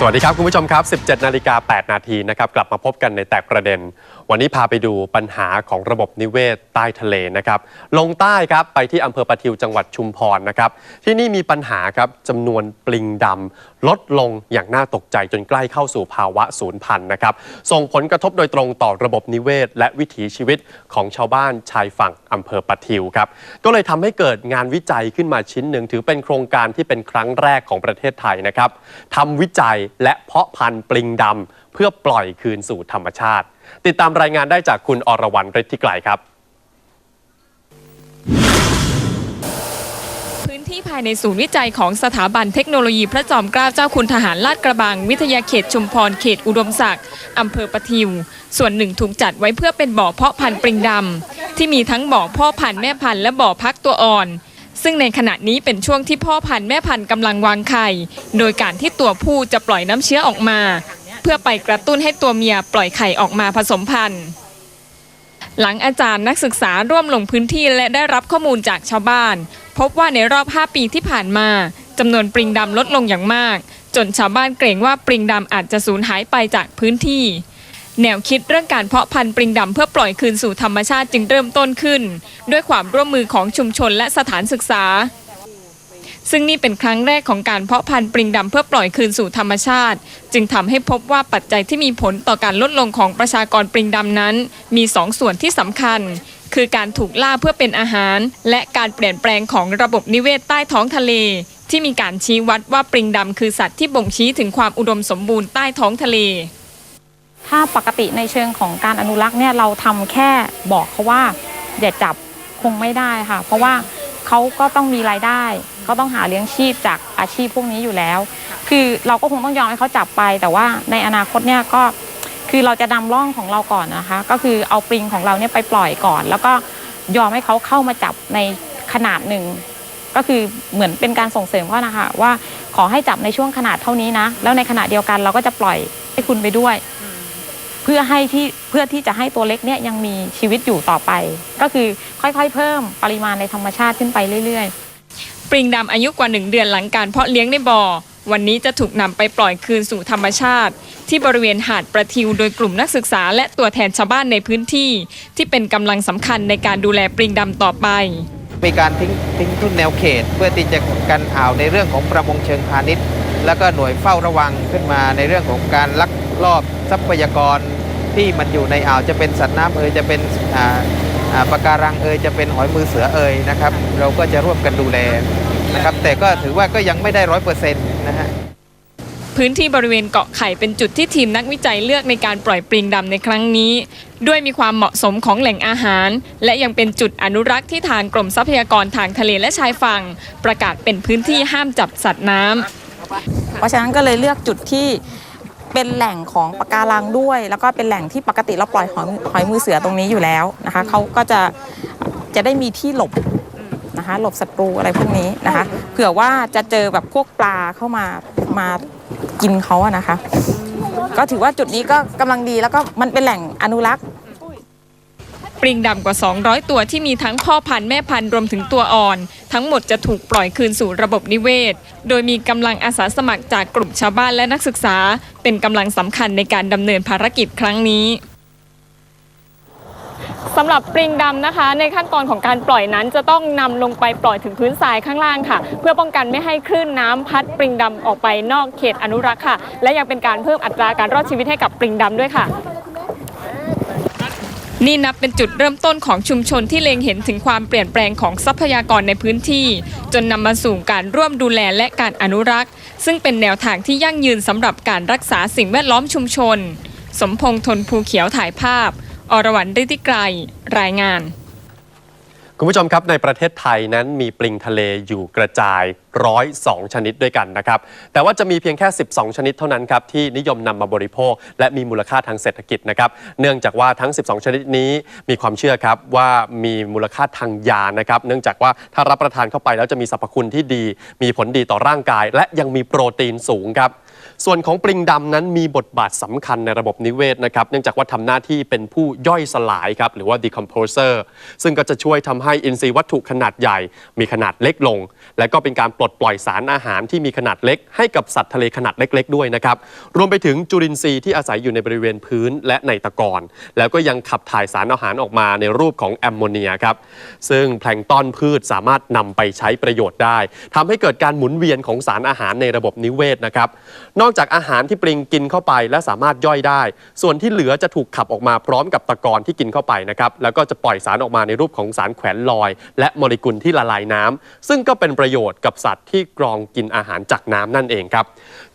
สวัสดีครับ คุณผู้ชมครับ 17 นาฬิกา 8 นาทีนะครับกลับมาพบกันในแตกประเด็น วันนี้พาไปดูปัญหาของระบบนิเวศใต้ทะเลนะครับ ลงใต้ครับไปที่อำเภอปะทิวจังหวัดชุมพรนะครับ ที่นี่มีปัญหาครับจำนวนปลิงดำลดลงอย่างน่าตกใจจนใกล้เข้าสู่ภาวะสูญพันธุ์นะครับ ส่งผลกระทบโดยตรงต่อระบบนิเวศ และวิถีชีวิตของชาวบ้านชายฝั่งอำเภอปะทิวครับ ก็เลยทำให้เกิดงานวิจัยขึ้นมาชิ้นหนึ่งถือเป็นโครงการที่เป็นครั้งแรกของประเทศไทยนะครับทำวิจัยและเพาะพันธุ์ปลิงดำเพื่อปล่อยคืนสู่ธรรมชาติ ติดตามรายงานได้จากคุณอรวรรณฤทธิไกรครับพื้นที่ภายในศูนย์วิจัยของสถาบันเทคโนโลยีพระจอมเกล้าเจ้าคุณทหารลาดกระบัง วิทยาเขตชุมพรเขตอุดมศักดิ์อำเภอปะทิว ส่วนหนึ่งถูกจัดไว้เพื่อเป็นบ่อเพาะพันธุ์ปริงดำที่มีทั้งบ่อพ่อพันธุ์แม่พันธุ์และบ่อพักตัวอ่อน ซึ่งในขณะนี้เป็นช่วงที่พ่อพันธุ์แม่พันธุ์กำลังวางไข่ โดยการที่ตัวผู้จะปล่อยน้ำเชื้อออกมา เพื่อไปกระตุ้นให้ตัวเมียปล่อยไข่ออกมาผสมพันธุ์ หลังอาจารย์นักศึกษาร่วมลงพื้นที่และได้รับข้อมูลจากชาวบ้าน พบว่าในรอบ 5 ปีที่ผ่านมาจำนวนปริงดำลดลงอย่างมาก จนชาวบ้านเกรงว่าปริงดำอาจจะสูญหายไปจากพื้นที่ แนวคิดเรื่องการเพาะพันธุ์ปริงดำเพื่อปล่อยคืนสู่ธรรมชาติจึงเริ่มต้นขึ้น ด้วยความร่วมมือของชุมชนและสถานศึกษา ซึ่งนี่เป็นครั้งแรกของการเพาะพันธุ์ปริงดำเพื่อปล่อยคืนสู่ธรรมชาติ จึงทำให้พบว่าปัจจัยที่มีผลต่อการลดลงของประชากรปริงดำนั้น มีสองส่วนที่สำคัญ คือการถูกล่าเพื่อเป็นอาหาร และการเปลี่ยนแปลงของระบบนิเวศใต้ท้องทะเลที่มีการชี้วัดว่าปริงดำคือสัตว์ที่บ่งชี้ถึงความอุดมสมบูรณ์ใต้ท้องทะเล ถ้าปกติในเชิงของการอนุรักษ์เนี่ยเราทำแค่บอกเขาว่าอย่าจับคงไม่ได้ค่ะ เพราะว่าเขาก็ต้องมีรายได้ก็ต้องหาเลี้ยงชีพจากอาชีพพวกนี้อยู่แล้ว คือเราก็คงต้องยอมให้เขาจับไป แต่ว่าในอนาคตเนี่ยก็คือเราจะนำร่องของเราก่อนนะคะ ก็คือเอาปริงของเราเนี่ยไปปล่อยก่อน แล้วก็ยอมให้เขาเข้ามาจับในขนาดหนึ่งก็คือเหมือนเป็นการส่งเสริมเขานะคะว่าขอให้จับในช่วงขนาดเท่านี้นะ แล้วในขณะเดียวกันเราก็จะปล่อยให้คุณไปด้วย เพื่อให้ที่เพื่อที่จะให้ตัวเล็กเนี่ยยังมีชีวิตอยู่ต่อไป ก็คือค่อยๆ เพิ่มปริมาณในธรรมชาติขึ้นไปเรื่อยๆ ปริงดำอายุกว่า 1 เดือนหลังการเพาะเลี้ยงในบ่อ วันนี้จะถูกนำไปปล่อยคืนสู่ธรรมชาติ ที่บริเวณหาดประทิวโดยกลุ่มนักศึกษา และตัวแทนชาวบ้านในพื้นที่ ที่เป็นกำลังสำคัญในการดูแลปริงดำต่อไปมีการทิ้งทิ้งทุ่นแนวเขต เพื่อที่จะกันอ่าวในเรื่องของประมงเชิงพาณิชย์ แล้วก็หน่วยเฝ้าระวังขึ้นมาในเรื่องของการลักลอบทรัพยากร ที่มันอยู่ในอ่าวจะเป็นสัตว์น้ำเอยจะเป็นอ่าอ่าปะการังเอยจะเป็นหอยมือเสือเอยนะครับ เราก็จะร่วมกันดูแลนะครับ แต่ก็ถือว่าก็ยังไม่ได้ร้อยเปอร์เซ็นต์นะฮะพื้นที่บริเวณเกาะไข่เป็นจุดที่ทีมนักวิจัยเลือกในการปล่อยปลิงดำในครั้งนี้ ด้วยมีความเหมาะสมของแหล่งอาหาร และยังเป็นจุดอนุรักษ์ที่ทางกรมทรัพยากรทางทะเลและชายฝั่ง ประกาศเป็นพื้นที่ห้ามจับสัตว์น้ำเพราะฉะนั้นก็เลยเลือกจุดที่ เป็นแหล่งของปะการังด้วย แล้วก็เป็นแหล่งที่ปกติเราปล่อยหอยหอยมือเสือตรงนี้อยู่แล้วนะคะเขาก็จะจะได้มีที่หลบนะคะหลบศัตรูอะไรพวกนี้นะคะเผื่อว่าจะเจอแบบพวกปลาเข้ามามากินเขาอะนะคะ ก็ถือว่าจุดนี้ก็กำลังดีแล้วก็มันเป็นแหล่งอนุรักษ์ ปริงดำกว่า 200 ตัวที่มีทั้งพ่อพันธุ์แม่พันธุ์รวมถึงตัวอ่อน ทั้งหมดจะถูกปล่อยคืนสู่ระบบนิเวศ โดยมีกำลังอาสาสมัครจากกลุ่มชาวบ้านและนักศึกษา เป็นกำลังสำคัญในการดำเนินภารกิจครั้งนี้สำหรับปริงดำนะคะ ในขั้นตอนของการปล่อยนั้นจะต้องนำลงไปปล่อยถึงพื้นทรายข้างล่างค่ะ เพื่อป้องกันไม่ให้คลื่นน้ำพัดปริงดำออกไปนอกเขตอนุรักษ์ค่ะ และยังเป็นการเพิ่มอัตราการรอดชีวิตให้กับปริงดำด้วยค่ะ นี่นับเป็นจุดเริ่มต้นของชุมชนที่เล็งเห็นถึงความเปลี่ยนแปลงของทรัพยากรในพื้นที่ จนนำมาสู่การร่วมดูแลและการอนุรักษ์ ซึ่งเป็นแนวทางที่ยั่งยืนสำหรับการรักษาสิ่งแวดล้อมชุมชน สมพงษ์ทนภูเขียวถ่ายภาพ อรวรรณฤทธิไกรรายงาน คุณผู้ชมครับในประเทศไทยนั้นมีปลิงทะเลอยู่กระจายร้อยสองชนิดด้วยกันนะครับ แต่ว่าจะมีเพียงแค่ 12 ชนิดเท่านั้นครับที่นิยมนำมาบริโภค และมีมูลค่าทางเศรษฐกิจนะครับ เนื่องจากว่าทั้ง 12 ชนิดนี้มีความเชื่อครับว่ามีมูลค่าทางยานะครับ เนื่องจากว่าถ้ารับประทานเข้าไปแล้วจะมีสรรพคุณที่ดี มีผลดีต่อร่างกาย และยังมีโปรตีนสูงครับ ส่วนของปลิงดำนั้นมีบทบาทสำคัญในระบบนิเวศนะครับ เนื่องจากว่าทำหน้าที่เป็นผู้ย่อยสลายครับ หรือว่า decomposer ซึ่งก็จะช่วยทำให้อินทรีย์วัตถุขนาดใหญ่ มีขนาดเล็กลง และก็เป็นการปลดปล่อยสารอาหารที่มีขนาดเล็ก ให้กับสัตว์ทะเลขนาดเล็ก ๆ ด้วยนะครับ รวมไปถึงจุลินทรีย์ที่อาศัยอยู่ในบริเวณพื้นและในตะกอนแล้วก็ยังขับถ่ายสารอาหารออกมาในรูปของแอมโมเนียครับซึ่งแพลงต้อนพืชสามารถนำไปใช้ประโยชน์ได้ทำให้เกิดการหมุนเวียนของสารอาหารในระบบนิเวศนะครับนอกจากอาหารที่ปลิงกินเข้าไปและสามารถย่อยได้ ส่วนที่เหลือจะถูกขับออกมาพร้อมกับตะกอนที่กินเข้าไปนะครับแล้วก็จะปล่อยสารออกมาในรูปของสารแขวนลอย และโมเลกุลที่ละลายน้ำซึ่งก็เป็นประโยชน์กับสัตว์ที่กรองกินอาหารจากน้ำนั่นเองครับ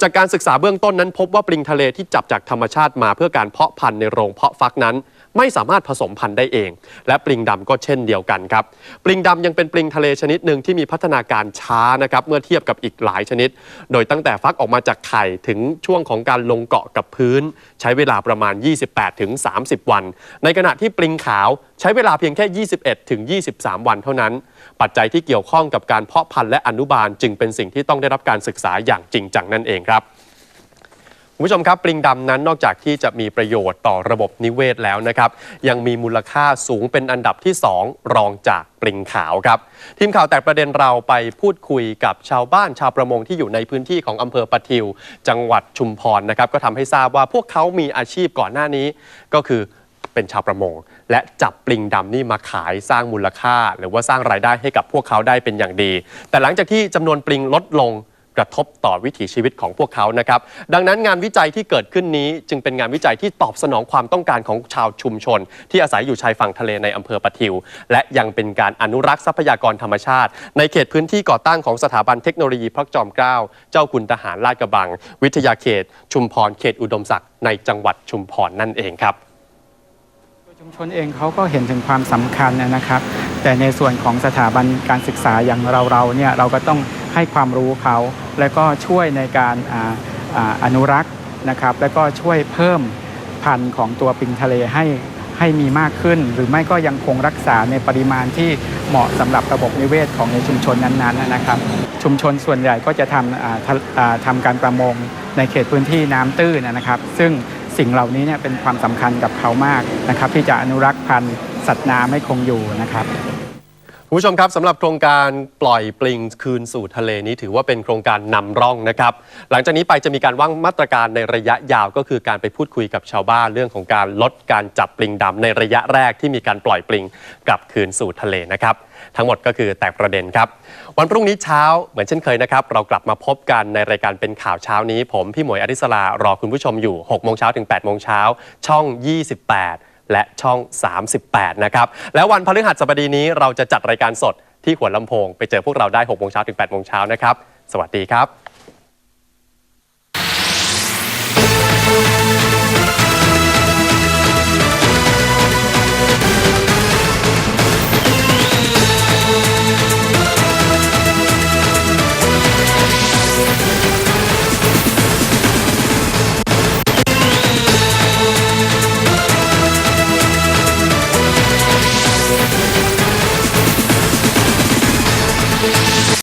จากการศึกษาเบื้องต้นนั้น พบว่าปลิงทะเลที่จับจากธรรมชาติมาเพื่อการเพาะพันธุ์ในโรงเพาะฟักนั้น ไม่สามารถผสมพันธุ์ได้เอง และปลิงดำก็เช่นเดียวกันครับ ปลิงดำยังเป็นปลิงทะเลชนิดหนึ่งที่มีพัฒนาการช้านะครับเมื่อเทียบกับอีกหลายชนิด โดยตั้งแต่ฟักออกมาจากไข่ถึงช่วงของการลงเกาะกับพื้น ใช้เวลาประมาณ 28ถึง30 วัน ในขณะที่ปลิงขาวใช้เวลาเพียงแค่ 21ถึง23 วันเท่านั้น ปัจจัยที่เกี่ยวข้องกับการเพาะพันธุ์และอนุบาลจึงเป็นสิ่งที่ต้องได้รับการศึกษาอย่างจริงจังนั่นเองครับ คุณผู้ชมครับปลิงดำนั้นนอกจากที่จะมีประโยชน์ต่อระบบนิเวศแล้วนะครับ ยังมีมูลค่าสูงเป็นอันดับที่ 2 รองจากปลิงขาวครับ ทีมข่าวแตกประเด็นเราไปพูดคุยกับชาวบ้านชาวประมงที่อยู่ในพื้นที่ของอำเภอปะทิว จังหวัดชุมพรนะครับ ก็ทำให้ทราบว่าพวกเขามีอาชีพก่อนหน้านี้ ก็คือเป็นชาวประมง และจับปลิงดำนี่มาขายสร้างมูลค่า หรือว่าสร้างรายได้ให้กับพวกเขาได้เป็นอย่างดี แต่หลังจากที่จำนวนปลิงลดลง กระทบต่อวิถีชีวิตของพวกเขานะครับ ดังนั้นงานวิจัยที่เกิดขึ้นนี้ จึงเป็นงานวิจัยที่ตอบสนองความต้องการของชาวชุมชน ที่อาศัยอยู่ชายฝั่งทะเลในอำเภอปะทิว และยังเป็นการอนุรักษ์ทรัพยากรธรรมชาติ ในเขตพื้นที่ก่อตั้งของสถาบันเทคโนโลยีพระจอมเกล้าเจ้าคุณทหารลาดกระบัง วิทยาเขต ชุมพรเขตอุดมศักดิ์ในจังหวัดชุมพรนั่นเองครับชุมชนเองเขาก็เห็นถึงความสำคัญนะครับ แต่ในส่วนของสถาบันการศึกษาอย่างเราเราเนี่ยเราก็ต้อง ให้ความรู้เขา แล้วก็ช่วยในการออนุรักษ์นะครับ แล้วก็ช่วยเพิ่มพันธุ์ของตัวปิงทะเลให้ให้มีมากขึ้น หรือไม่ก็ยังคงรักษาในปริมาณที่เหมาะสำหรับระบบนิเวศของในชุมชนนั้นๆนะครับ ชุมชนส่วนใหญ่ก็จะทำทะทำการประมงในเขตพื้นที่น้ำตื้นนะครับ ซึ่งสิ่งเหล่านี้เนี่ยเป็นความสำคัญกับเขามากนะครับ ที่จะอนุรักษ์พันธุ์สัตว์น้ำให้คงอยู่นะครับ คุณผู้ชมครับสำหรับโครงการปล่อยปลิงคืนสู่ทะเลนี้ถือว่าเป็นโครงการนำร่องนะครับ หลังจากนี้ไปจะมีการวางมาตรการในระยะยาวก็คือการไปพูดคุยกับชาวบ้านเรื่องของการลดการจับปลิงดำในระยะแรกที่มีการปล่อยปลิงกลับคืนสู่ทะเลนะครับ ทั้งหมดก็คือแตกประเด็นครับ วันพรุ่งนี้เช้าเหมือนเช่นเคยนะครับ เรากลับมาพบกันในรายการเป็นข่าวเช้านี้ ผมพี่หมวยอริสลารอคุณผู้ชมอยู่6โมงเช้าถึง8โมงเช้าช่อง 28 และช่อง 38 นะครับ แล้ววันพฤหัสบดีนี้เราจะจัดรายการสดที่หัวลำโพง ไปเจอพวกเราได้6โมงเช้าถึง8โมงเช้านะครับ สวัสดีครับ